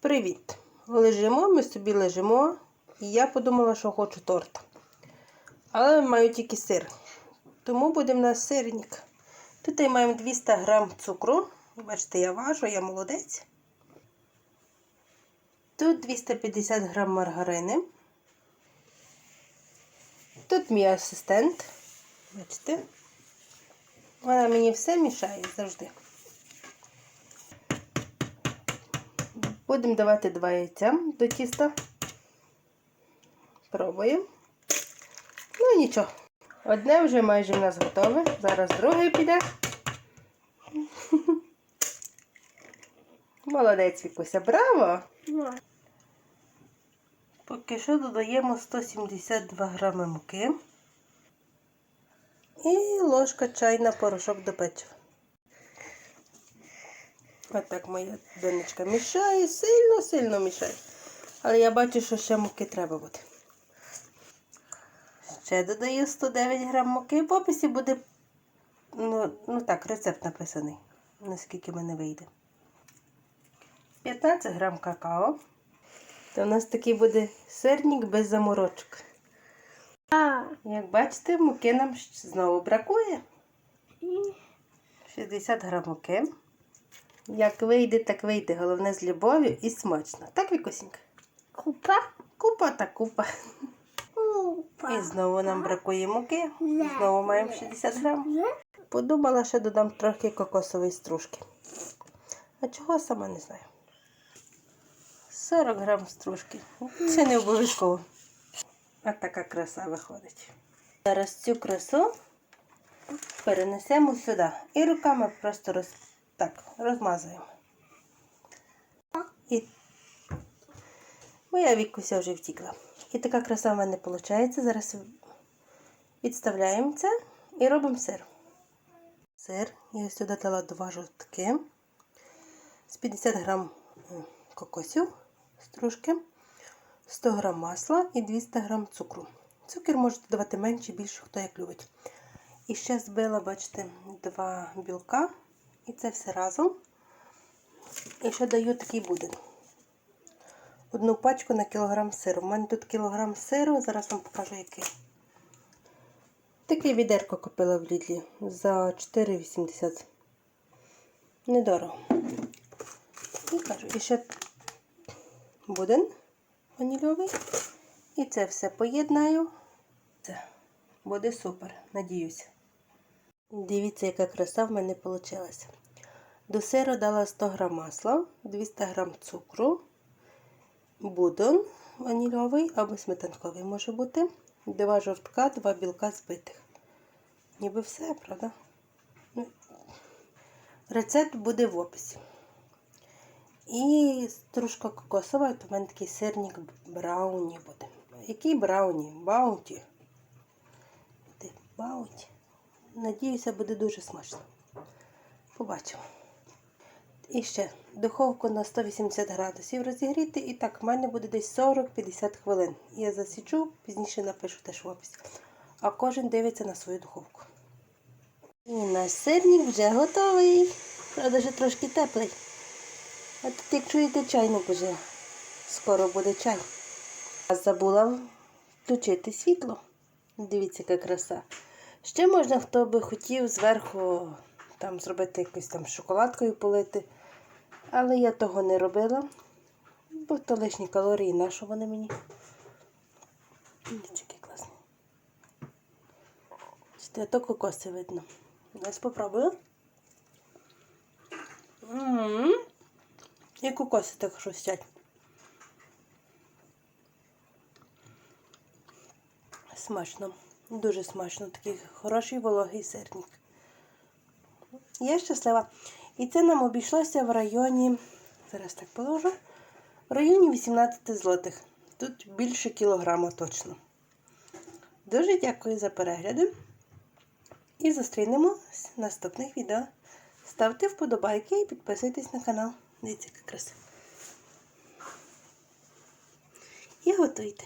Привіт! Лежимо, ми собі лежимо, і я подумала, що хочу торт. Але маю тільки сир. Тому буде в нас сирник. Тут маємо 200 грам цукру. Бачите, я важу, я молодець. Тут 250 грам маргарини. Тут мій асистент. Бачите? Вона мені все мішає завжди. Будемо давати два яйця до тіста. Пробуємо. Ну нічого. Одне вже майже в нас готове. Зараз друге піде. Молодець, Вікуся, браво! Поки що додаємо 172 грами муки і ложка чайна порошок до печива. Отак моя донечка мішає, сильно-сильно мішає. Але я бачу, що ще муки треба буде. Ще додаю 109 грам муки. В описі буде, ну, ну так, рецепт написаний, наскільки мене вийде. 15 грам какао. То у нас такий буде сирник без заморочок. Як бачите, муки нам знову бракує. 60 грам муки. Як вийде, так вийде. Головне з любов'ю і смачно. Так, Вікусінька? Купа. Купа та купа. Купа. І знову нам бракує муки. Знову маємо 60 грам. Подумала, що додам трохи кокосової стружки. А чого сама не знаю. 40 грам стружки. Це не обов'язково. А така краса виходить. Зараз цю красу перенесемо сюди. І руками просто роз... так, розмазуємо. І моя вікуся вже втікла. І така краса в мене виходить. Зараз відставляємо це і робимо сир. Сир. Я сюди дала два жовтки з 50 грам кокосів стружки, 100 грам масла і 200 грам цукру. Цукор можете давати менше, більше, хто як любить. І ще збила, бачите, два білка. І це все разом. І ще даю такий будин. Одну пачку на кілограм сиру. У мене тут кілограм сиру, зараз вам покажу який. Таке відерко купила в Лідлі за 4,80. Недорого. І кажу, і ще будин ванільовий. І це все поєднаю. Це буде супер, надіюся. Дивіться, яка краса в мене вийшла. До сиру дала 100 г масла, 200 г цукру, будон ванільовий або сметанковий може бути, два жовтка, два білка збитих. Ніби все, правда? Ну, Рецепт буде в описі. І стружка кокосова, то в мене такий сирник брауні буде. Який брауні? Баунті. Баунті. Надіюся, буде дуже смачно. Побачимо. І ще духовку на 180 градусів розігріти. І так, в мене буде десь 40-50 хвилин. Я засічу, пізніше напишу теж в описі. А кожен дивиться на свою духовку. І наш сирник вже готовий. Правда, вже трошки теплий. А тут, як чуєте, чайник вже скоро буде чай. А забула включити світло. Дивіться, яка краса. Ще можна, хто би хотів зверху там зробити якусь там шоколадкою полити. Але я того не робила, бо то лишні калорії, на що вони мені. Який класний. Бачите, то кокоси видно. Зараз спробую. М-м-м. І кокоси так хрустять. Смачно, дуже смачно, такий хороший вологий сирник. Я щаслива. І це нам обійшлося в районі, зараз так положу, в районі 18 злотих. Тут більше кілограма точно. Дуже дякую за перегляди. І зустрінемось в наступних відео. Ставте вподобайки і підписуйтесь на канал. Дивіться, яка краса. І готуйте.